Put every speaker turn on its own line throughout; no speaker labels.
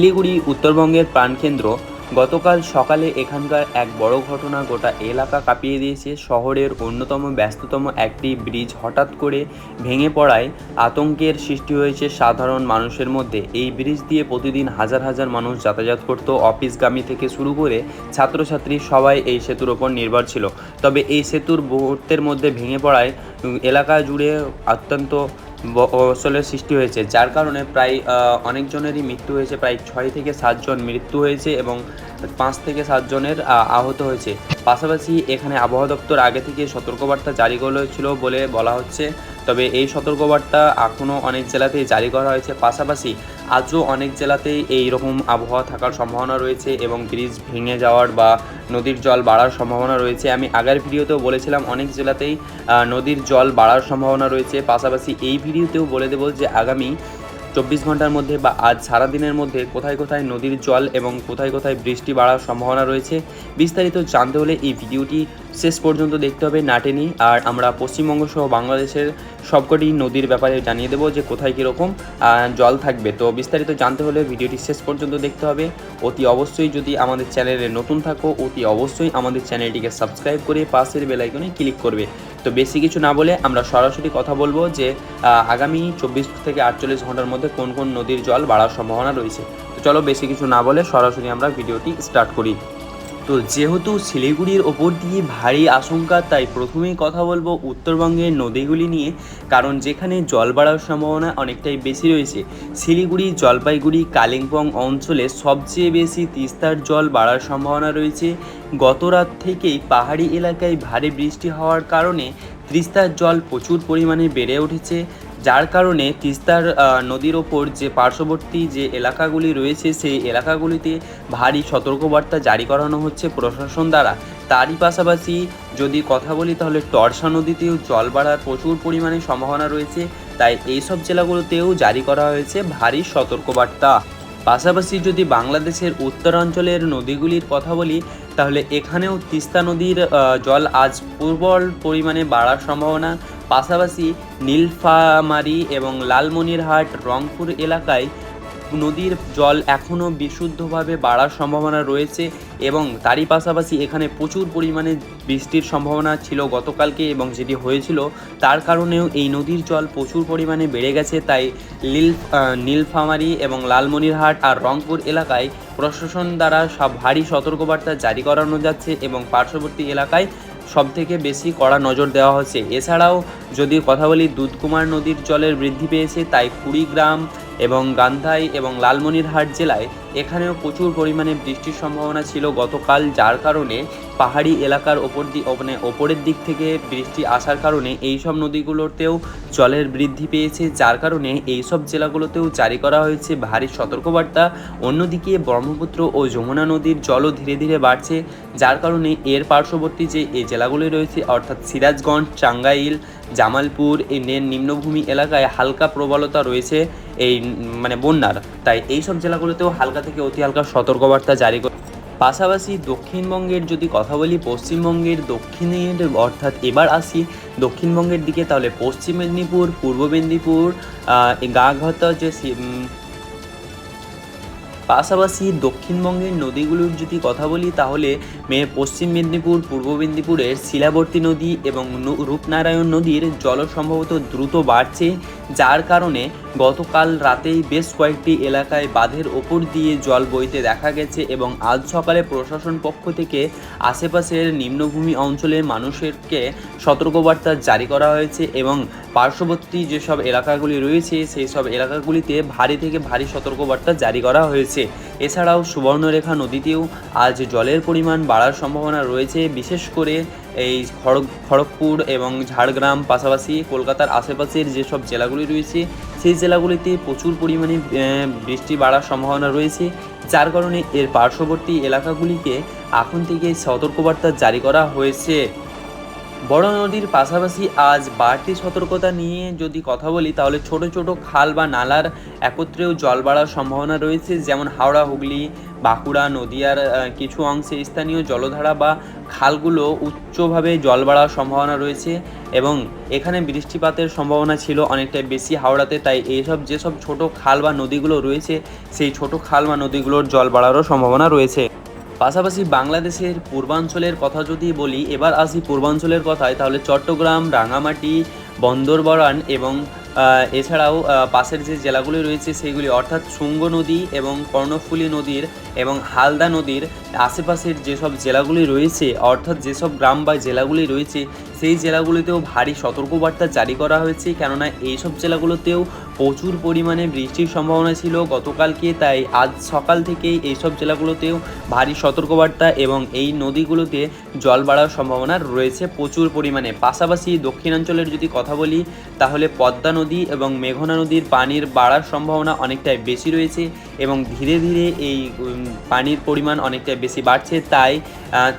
শিলিগুড়ি উত্তরবঙ্গের প্রাণকেন্দ্র গতকাল সকালে এখানকার এক বড় ঘটনা গোটা এলাকা কাঁপিয়ে দিয়েছে। শহরের অন্যতম ব্যস্ততম একটি ব্রিজ হঠাৎ করে ভেঙে পড়ায় আতঙ্কের সৃষ্টি হয়েছে সাধারণ মানুষের মধ্যে। এই ব্রিজ দিয়ে প্রতিদিন হাজার হাজার মানুষ যাতায়াত করত। অফিসগামী থেকে শুরু করে ছাত্রছাত্রী সবাই এই সেতুর ওপর নির্ভর ছিল। তবে এই সেতুর মুহূর্তের মধ্যে ভেঙে পড়ায় এলাকা জুড়ে অত্যন্ত অসলের সৃষ্টি হয়েছে, যার কারণে প্রায় অনেকজনেরই মৃত্যু হয়েছে, প্রায় ছয় থেকে সাতজন মৃত্যু হয়েছে এবং পাঁচ থেকে সাতজনের আহ, আহত হয়েছে। পাশাপাশি এখানে আবহাওয়া দপ্তর আগে থেকে সতর্কবার্তা জারি করেছিল বলে বলা হচ্ছে। তবে এই সতর্কবার্তা এখনও অনেক জেলাতেই জারি করা হয়েছে। পাশাপাশি আজও অনেক জেলাতেই এই রকম আবহাওয়া থাকার সম্ভাবনা রয়েছে এবং ব্রিজ ভেঙে যাওয়ার বা নদীর জল বাড়ার সম্ভাবনা রয়েছে। আমি আগের ভিডিওতেও বলেছিলাম অনেক জেলাতেই নদীর জল বাড়ার সম্ভাবনা রয়েছে। পাশাপাশি এই ভিডিওতেও বলে দেবো যে আগামী চব্বিশ ঘণ্টার মধ্যে বা আজ সারাদিনের মধ্যে কোথায় কোথায় নদীর জল এবং কোথায় কোথায় বৃষ্টি বাড়ার সম্ভাবনা রয়েছে, বিস্তারিত জানতে হলে এই ভিডিওটি শেষ পর্যন্ত দেখতে হবে না টেনে। আর আমরা পশ্চিমবঙ্গ সহ বাংলাদেশের সবকটি নদীর ব্যাপারে জানিয়ে দেবো যে কোথায় কীরকম জল থাকবে। তো বিস্তারিত জানতে হলে ভিডিওটি শেষ পর্যন্ত দেখতে হবে। অতি অবশ্যই যদি আমাদের চ্যানেলে নতুন থাকো, অতি অবশ্যই আমাদের চ্যানেলটিকে সাবস্ক্রাইব করে পাশের বেলাইকনে ক্লিক করবে। তো বেশি কিছু না বলে আমরা সরাসরি কথা বলব যে আগামী চব্বিশ থেকে আটচল্লিশ ঘণ্টার মধ্যে কোন কোন নদীর জল বাড়ার সম্ভাবনা রয়েছে। তো চলো বেশি কিছু না বলে সরাসরি আমরা ভিডিওটি স্টার্ট করি। তো যেহেতু শিলিগুড়ির ওপর দিয়ে ভারী আশঙ্কা, তাই প্রথমেই কথা বলব উত্তরবঙ্গের নদীগুলি নিয়ে, কারণ যেখানে জল বাড়ার সম্ভাবনা অনেকটাই বেশি রয়েছে। শিলিগুড়ি, জলপাইগুড়ি, কালিম্পং অঞ্চলে সবচেয়ে বেশি তিস্তার জল বাড়ার সম্ভাবনা রয়েছে। গত রাত থেকেই পাহাড়ি এলাকায় ভারী বৃষ্টি হওয়ার কারণে তিস্তার জল প্রচুর পরিমাণে বেড়ে উঠেছে। যার কারণে তিস্তার নদীর ওপর যে পার্শ্ববর্তী যে এলাকাগুলি রয়েছে, সেই এলাকাগুলিতে ভারী সতর্কবার্তা জারি করানো হচ্ছে প্রশাসন দ্বারা। তারই পাশাপাশি যদি কথা বলি, তাহলে টর্সা নদীতেও জল বাড়ার প্রচুর পরিমাণে সম্ভাবনা রয়েছে। তাই এইসব জেলাগুলোতেও জারি করা হয়েছে ভারী সতর্কবার্তা। পাশাপাশি যদি বাংলাদেশের উত্তরাঞ্চলের নদীগুলির কথা বলি, তাহলে এখানেও তিস্তা নদীর জল আজ প্রবল পরিমাণে বাড়ার সম্ভাবনা পাশাপাশি নীলফামারী এবং লালমনিরহাট, রংপুর এলাকায় নদীর জল এখনও বিশুদ্ধভাবে বাড়ার সম্ভাবনা রয়েছে এবং তারই পাশাপাশি এখানে প্রচুর পরিমাণে বৃষ্টির সম্ভাবনা ছিল গতকালকে এবং যেটি হয়েছিল তার কারণেও এই নদীর জল প্রচুর পরিমাণে বেড়ে গেছে। তাই নীল নীলফামারী এবং লালমনিরহাট আর রংপুর এলাকায় প্রশাসন দ্বারা সব ভারী সতর্কবার্তা জারি করানো যাচ্ছে এবং পার্শ্ববর্তী এলাকায় সব থেকে বেশি কড়া নজর দেওয়া হচ্ছে এছাড়াও যদি কথা বলি, দুধকুমার নদীর জলের বৃদ্ধি পেয়েছে তাই কুড়িগ্রাম এবং গান্ধাই এবং লালমনিরহাট জেলায় এখানেও প্রচুর পরিমাণে বৃষ্টির সম্ভাবনা ছিল গতকাল, যার কারণে পাহাড়ি এলাকার ওপর দি মানে ওপরের দিক থেকে বৃষ্টি আসার কারণে এই সব নদীগুলোতেও জলের বৃদ্ধি পেয়েছে, যার কারণে এই সব জেলাগুলোতেও জারি করা হয়েছে ভারী সতর্কবার্তা। অন্যদিকে ব্রহ্মপুত্র ও যমুনা নদীর জলও ধীরে ধীরে বাড়ছে, যার কারণে এর পার্শ্ববর্তী যে এই জেলাগুলি রয়েছে, অর্থাৎ সিরাজগঞ্জ চাঙ্গাইল জামালপুর এই নিম্নভূমি এলাকায় হালকা প্রবলতা রয়েছে এই মানে বন্যার। তাই এই সব জেলাগুলোতেও হালকা থেকে অতি হালকা সতর্কবার্তা জারি পাশাপাশি দক্ষিণবঙ্গের যদি কথা বলি, পশ্চিমবঙ্গের দক্ষিণের, অর্থাৎ এবার আসি দক্ষিণবঙ্গের দিকে, তাহলে পশ্চিম মেদিনীপুর, পূর্ব মেদিনীপুর গাঘাতা যে পাশাপাশি দক্ষিণবঙ্গের নদীগুলোর যদি কথা বলি, তাহলে মে, পশ্চিম মেদিনীপুর, পূর্ব মেদিনীপুরের শিলাবর্তী নদী এবং রূপনারায়ণ নদীর জল সম্ভবত দ্রুত বাড়ছে। যার কারণে গতকাল রাতেই বেশ কয়েকটি এলাকায় বাঁধের ওপর দিয়ে জল বইতে দেখা গেছে এবং আজ সকালে প্রশাসন পক্ষ থেকে আশেপাশের নিম্নভূমি অঞ্চলের মানুষেরকে সতর্কবার্তা জারি করা হয়েছে এবং পার্শ্ববর্তী যেসব এলাকাগুলি রয়েছে সেই সব এলাকাগুলিতে ভারী থেকে ভারী সতর্কবার্তা জারি করা হয়েছে। এছাড়াও সুবর্ণরেখা নদীতেও আজ জলের পরিমাণ বাড়ার সম্ভাবনা রয়েছে। বিশেষ করে এই খড়গ, খড়গপুর এবং ঝাড়গ্রাম পাশাপাশি কলকাতার আশেপাশের যেসব জেলাগুলি রয়েছে, সেই জেলাগুলিতে প্রচুর পরিমাণে বৃষ্টি বাড়ার সম্ভাবনা রয়েছে, যার কারণে এর পার্শ্ববর্তী এলাকাগুলিকে এখন থেকে সতর্কবার্তা জারি করা হয়েছে। বড় নদীর পাশাপাশি আজ বাড়তি সতর্কতা নিয়ে যদি কথা বলি, তাহলে ছোট ছোট খাল বা নালার একত্রেও জল বাড়ার সম্ভাবনা রয়েছে, যেমন হাওড়া, হুগলি বাঁকুড়া, নদীয়ার কিছু অংশে স্থানীয় জলধারা বা খালগুলো উচ্চভাবে জল বাড়ার সম্ভাবনা রয়েছে এবং এখানে বৃষ্টিপাতের সম্ভাবনা ছিল অনেকটাই বেশি হাওড়াতে। তাই এইসব যেসব ছোট খাল বা নদীগুলো রয়েছে, সেই ছোট খাল বা নদীগুলোর জল বাড়ারও সম্ভাবনা রয়েছে। পাশাপাশি বাংলাদেশের পূর্বাঞ্চলের কথা যদি বলি, এবার আসি পূর্বাঞ্চলের কথায়, তাহলে চট্টগ্রাম রাঙামাটি বন্দরবরান এবং এছাড়াও পাশের যে জেলাগুলি রয়েছে সেইগুলি অর্থাৎ শুঙ্গ নদী এবং কর্ণফুলী নদীর এবং হালদা নদীর আশেপাশের যেসব জেলাগুলি রয়েছে, অর্থাৎ যেসব গ্রাম বা জেলাগুলি রয়েছে, সেই জেলাগুলিতেও ভারী সতর্কবার্তা জারি করা হয়েছে। কেননা, এইসব জেলাগুলোতেও প্রচুর পরিমাণে বৃষ্টির সম্ভাবনা ছিল গতকালকে, তাই আজ সকাল থেকেই এইসব জেলাগুলোতেও ভারী সতর্কবার্তা এবং এই নদীগুলোতে জল বাড়ার সম্ভাবনা রয়েছে প্রচুর পরিমাণে। পাশাপাশি দক্ষিণাঞ্চলের যদি কথা বলি, তাহলে পদ্মা নদী এবং মেঘনা নদীর পানির বাড়ার সম্ভাবনা অনেকটাই বেশি রয়েছে এবং ধীরে ধীরে এই পানির পরিমাণ অনেকটাই বেশি বাড়ছে। তাই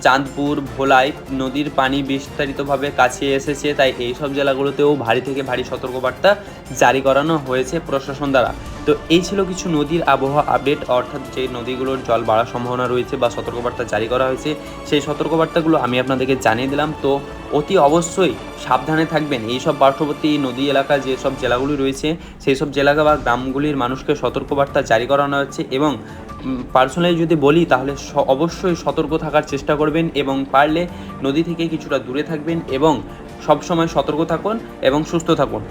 চাঁদপুর, ভোলায় নদীর পানি বিস্তারিতভাবে কাছে এসেছে, তাই এই সব জেলাগুলোতেও ভারী থেকে ভারী সতর্কবার্তা জারি করানো হয়েছে প্রশাসন দ্বারা। তো এই ছিল কিছু নদীর আবহাওয়া আপডেট অর্থাৎ যে নদীগুলোর জল বাড়ার সম্ভাবনা রয়েছে বা সতর্কবার্তা জারি করা হয়েছে, সেই সতর্কবার্তাগুলো আমি আপনাদেরকে জানিয়ে দিলাম। তো অতি অবশ্যই সাবধানে থাকবেন। এই সব পার্শ্ববর্তী নদী এলাকা, যেসব জেলাগুলি রয়েছে সেই সব জেলা বা গ্রামগুলির মানুষকে সতর্কবার্তা জারি করানো হচ্ছে এবং পার্সোনালি যদি বলি, তাহলে অবশ্যই সতর্ক থাকার চেষ্টা করবেন এবং পারলে নদী থেকে কিছুটা দূরে থাকবেন এবং সবসময় সতর্ক থাকুন এবং সুস্থ থাকুন।